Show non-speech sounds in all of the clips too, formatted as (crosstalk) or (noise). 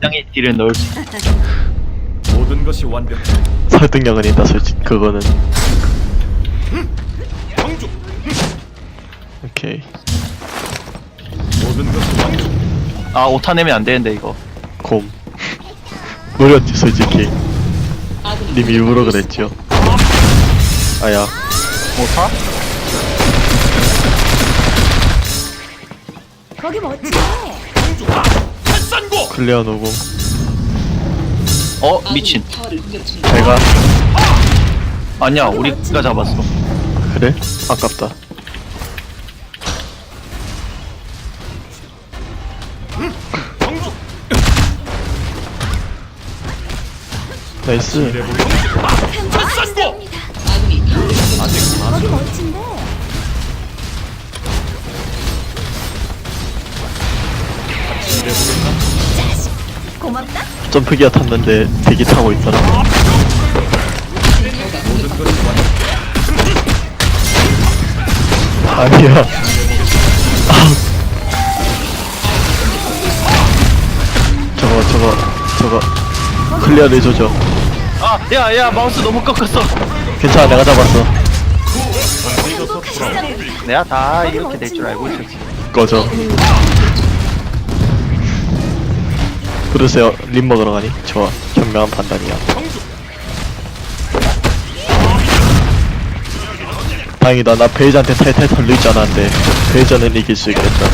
땅에 딜을 넣을 수. 모든 것이 완벽해. 설득력은 있다 솔직히 그거는 정주. 오케이 모든 것이 완벽. 아 오타 내면 안 되는데 이거. 곰 노렸지 솔직히 님 일부러 그랬죠 아야 오타? 거기 멋지네. 한 산고. 클리어 누구 어 미친. 제가 아니야 우리가 잡았어. 그래? 아깝다. 나이스. 거기 멋진데. 자식. 고맙다. 점프기어 탔는데 대기 타고 있더라. 아니야 아. 저거 저거 저거 클리어를 해줘죠 아 야 야 마우스 너무 꺾었어. 괜찮아 내가 잡았어 내가 다 이렇게 될 줄 알고 있었지. 꺼져 그러세요 림 먹으러 가니? 좋아 현명한 판단이야. 다행이다 나 베이저한테 탈탈 털릴 줄 알았는데 베이저는 이길 수 있겠다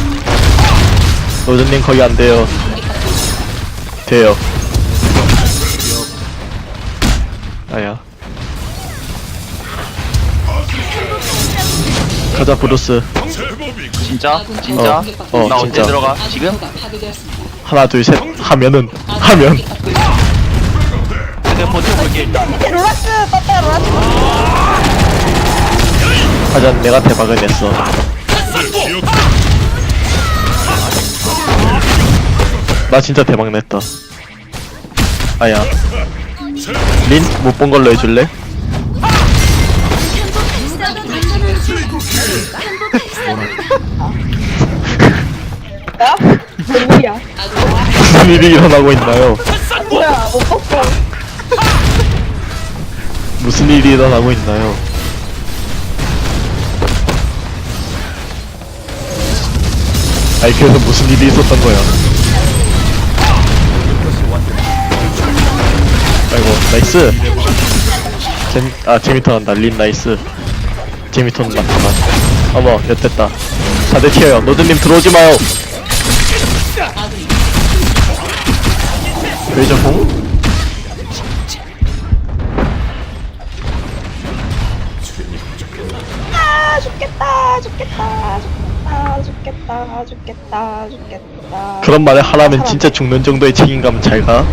노즈님 거기 안 돼요 돼요 아야 가자 브루스 진짜? 진짜? 어, 어, 나 언제 진짜. 들어가? 지금? 하나 둘 셋 하면은 하면. 내가 버텨볼게. 일단. 하자 내가 대박을 냈어. 나 진짜 대박 냈다. 아야. 린 못 본 걸로 해줄래? 무슨 일이 일어나고 있나요? 뭐야? 못 봤어. 무슨 일이 일어나고 있나요? 그래서 무슨 일이 있었던 거야? 아이고 나이스 재미 아 재미터 난다 린 나이스 재미터는 많구만 어머 엿됐다 4대 튀어요 노드님 들어오지 마요 베이저 공? 아 죽겠다 죽겠다 죽겠다 죽겠다 죽겠다 죽겠다. 그런 말을 하라면 진짜 죽는 정도의 책임감은 잘 가?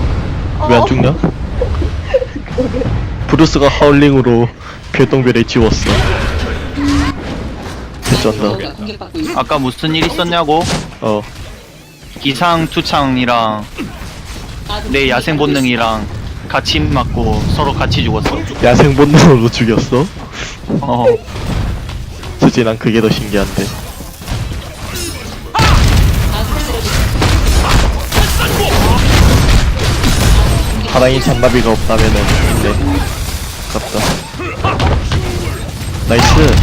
왜 안 죽냐? 브루스가 하울링으로 별똥별에 지웠어 개쩐다 아까 무슨 일 있었냐고? 어 기상 투창이랑 내 야생 본능이랑 같이 맞고 서로 같이 죽었어. 야생 본능으로 죽였어? 어. 솔직히 난 그게 더 신기한데 하랑이 잔나비가 없다면은 근데 아깝다 나이스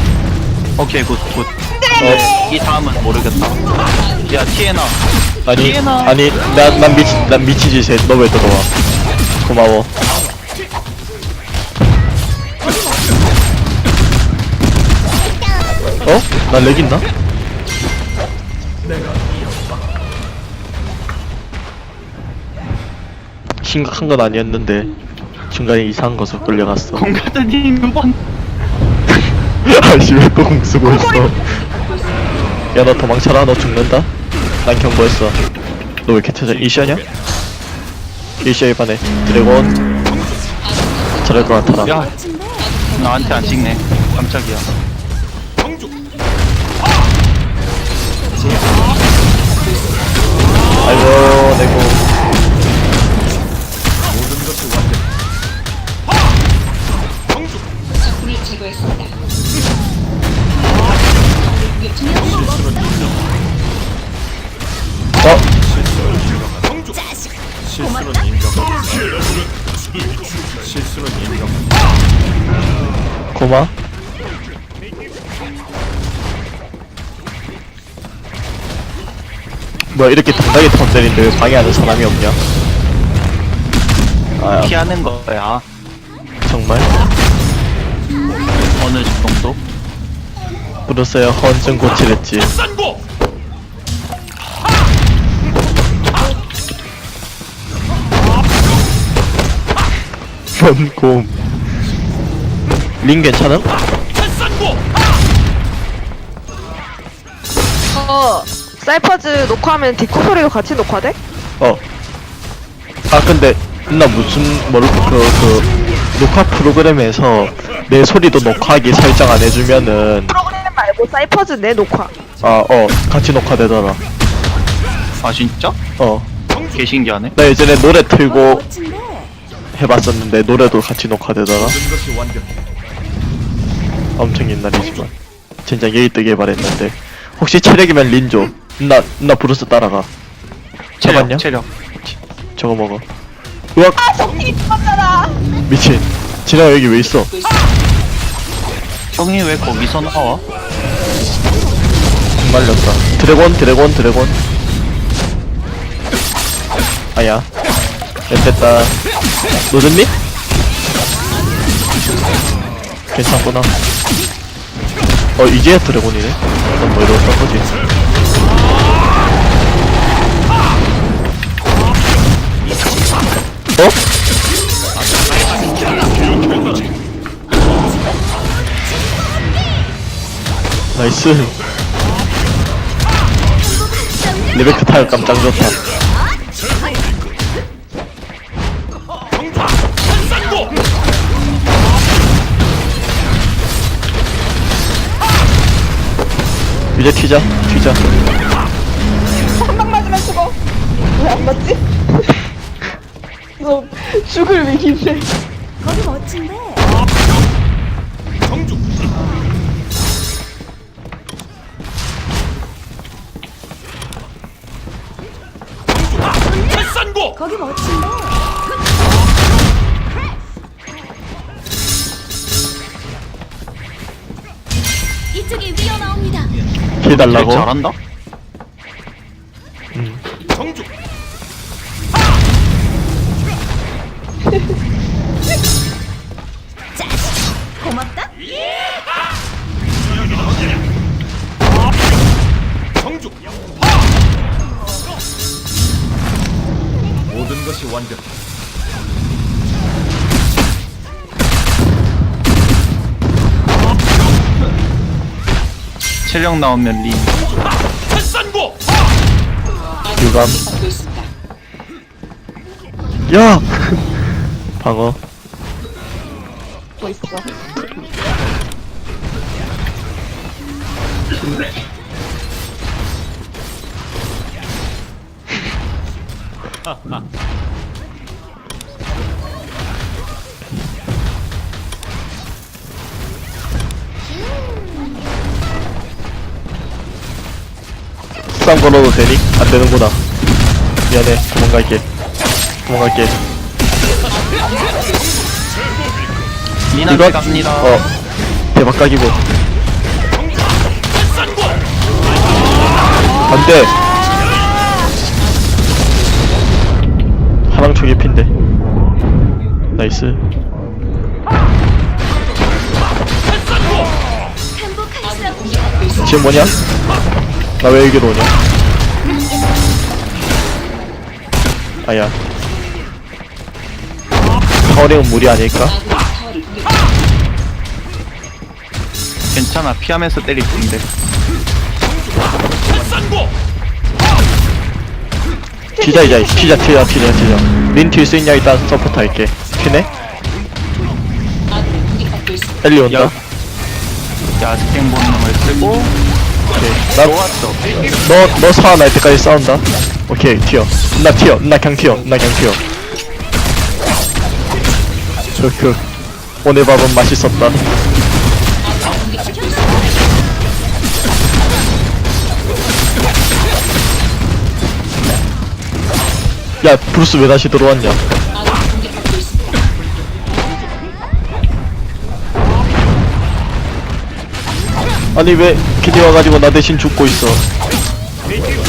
오케이 굿 굿. 어 이 다음은 모르겠다. 야 티에나. 아니 티에나. 아니 난, 난 미치 난 미치지 쟤너 왜 들어와 고마워 어? 나 렉 있나? 심각한 건 아니었는데 중간에 이상한 것으로 끌려갔어 공가드님 두 번. (laughs) 아씨 왜 또 공쓰고 있어 야 너 도망쳐라 너 죽는다 난 경고했어 너 왜 이렇게 찾아 이시아냐? 이시아 이반에 드래곤 저럴 것 같아라 야 나한테 안 찍네. 깜짝이야. 뭐야 이렇게 당당히 턴 때리는데 왜 방해하는 사람이 없냐? 아 피하는 거야. 정말 어느 정도? 브루스야 헌증 고치랬지. 원곰. 링 괜찮음? 사이퍼즈 녹화하면 디코 소리도 같이 녹화돼? 어. 아 근데 나 무슨 뭐를 그, 그 녹화 프로그램에서 내 소리도 녹화하기 설정 안 해주면은 프로그램 말고 사이퍼즈 내 녹화. 아 어 같이 녹화되더라. 아 진짜? 어. 개 신기하네. 나 예전에 노래 틀고. 해봤었는데 노래도 같이 녹화되더라. 엄청 옛날이지만 진짜 예의 뜨게 바랬는데 혹시 체력이면 린조 나, 나 브루스 따라가 잡았냐? 체력. 저거 먹어 으악 아, 정신이 죽었잖아. 미친 진아 여기 왜 있어 형이 왜 거기서 나와? 말렸다 드래곤 드래곤 드래곤 아야 됐다 노잼니? 괜찮구나 어 이제 드래곤이네 넌뭐 이러고 싼 거지 어? 나이스. 레베카 타격 깜짝 좋다. 이제 튀자 튀자 안 맞지? 너 죽을 위기인데. 거기 멋진데. 정주 정주 싼고 거기 멋진데. 이쪽이 위어 나옵니다. 힐 달라고 잘한다? 정주 모든 것이 완벽해. 체력 나오면 린. 싼고 유감 야 방어 뭐 있어? 쌈 걸어도 되니? 안 되는구나. 미안해. 도망갈게. 도망갈게. 린한테 갑니다. 어. 대박 각이고. 안 돼 초계 핀데 나이스. 지금 뭐냐? 나 왜 여기로 오냐? 아야 파워링은 무리 아닐까? 괜찮아. 피하면서 때릴 텐데. 튀자 이자 튀자 튀자 튀자 튀자 린 튈 수 있냐 일단 서포트 할게 튀네? 엘리 온다 야. 야스탱 본능을 쓰고. 오케이 나 좋았어. 너, 너 살아날 때까지 싸운다. 오케이, 튀어. 나 튀어. 나 그냥 튀어. 나 그냥 튀어. 그, 그. 오늘 밥은 맛있었다. 야 브루스 왜 다시 들어왔냐? 아니 왜 걔네 와가지고 나 대신 죽고 있어?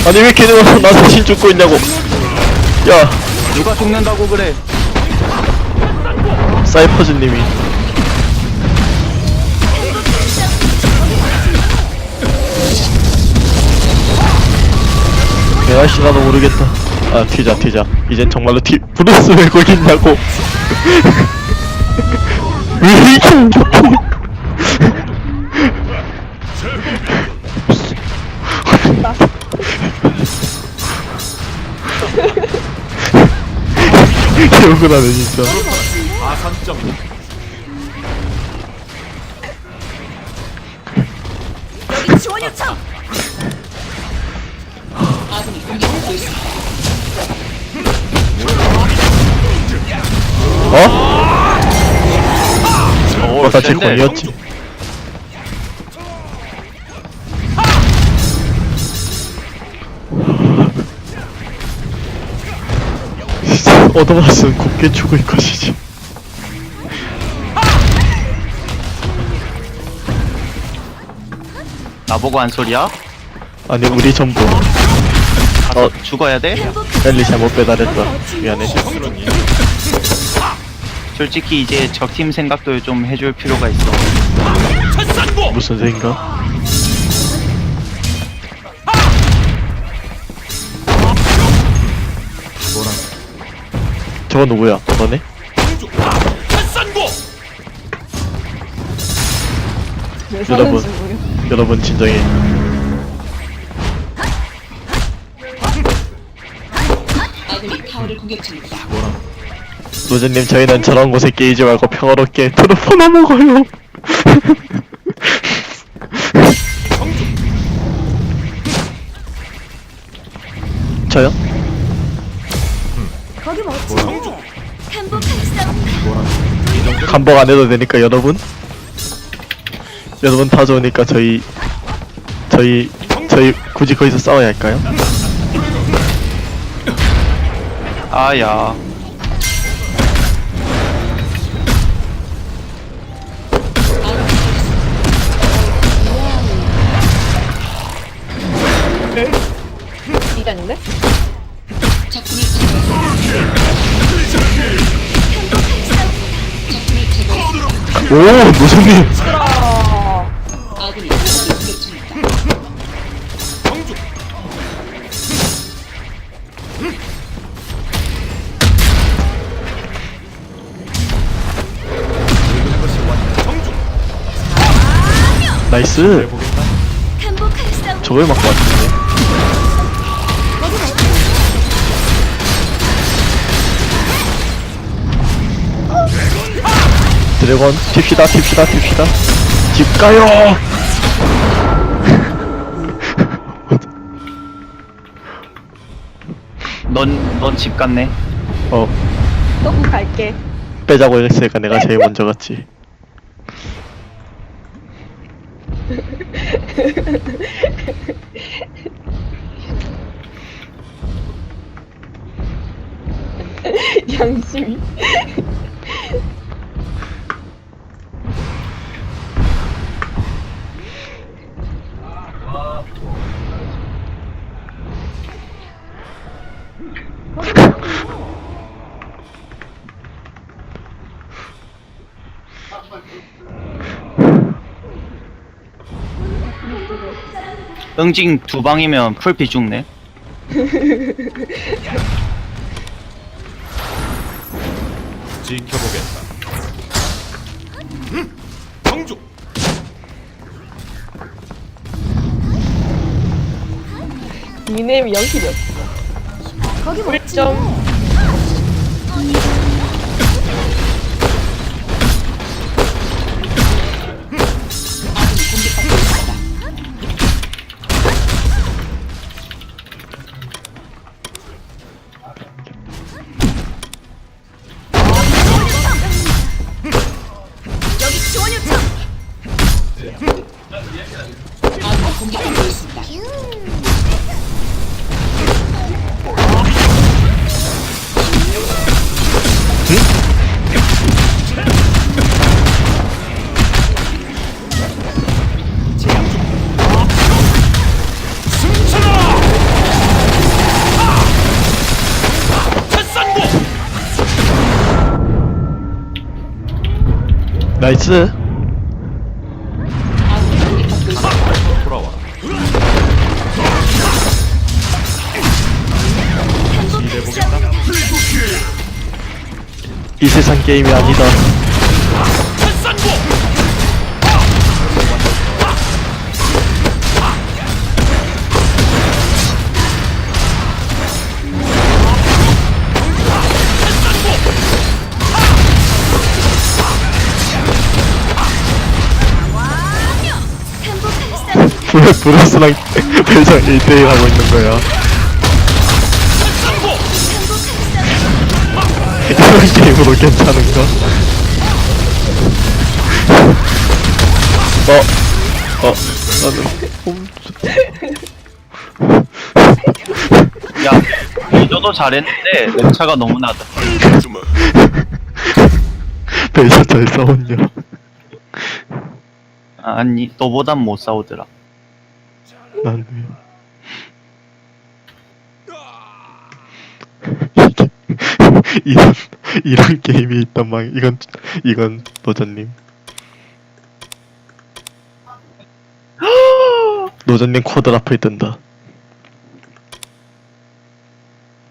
아니 왜 걔네 와서 나 대신 죽고 있냐고? 야. 누가 죽는다고 그래? 사이퍼즈님이. 내가 씨 나도 모르겠다 아 튀자 튀자 이젠 정말로 튀 브루스 왜 거기 있냐고. 왜 이렇게 이렇게 개억울하네 진짜 아산점 오 맞다 제. 권이었지 얻어맞으면 곱게 죽을 것이지 나보고 한 소리야? 아니 우리 전부 가서 어. 죽어야 돼? 엘리 잘못 배달했다 미안해 솔직히 이제 적팀 생각도 좀 해줄 필요가 있어. 철산고! 무슨 생각? 저거 누구야? 너네? 여러분 여러분 진정해 노제님 저희는 저런 곳에 끼이지 말고 평화롭게 트루퍼나 먹어요 (laughs) 저요? 거기 멋진데. 행복하겠습니다. 감복 안 해도 되니까 여러분 여러분 다 좋으니까 저희 저희 저희 굳이 거기서 싸워야 할까요? 아야 오 노선님 나이스. 저걸 맞고 왔는데 드래곤 팁시다 팁시다 팁시다. 집 가요! (laughs) 넌 넌 집 갔네. 어. 너무 갈게. 빼자고 했으니까 내가 제일 먼저 갔지. (laughs) 양심이. 응징 두 방이면 풀피 죽네 지켜보겠다 음, 정주 닉네임이 영필이었어. 거기 점. 멋진데. 나이스. 이 세상 게임이 아니다 왜 브루스랑 배정 1대1 하고 있는 거야. 이런 게임으로 괜찮은가? 어, 어, 나는 홈, 야 이저도 잘했는데 랩차가 너무 나다 베이저 잘 싸웠냐? 아니 너보단 못 싸우더라 난 이게 (laughs) 이런 이런 게임이 있단 말 이건 이건 노자님. 노자님 쿼드라플 뜬다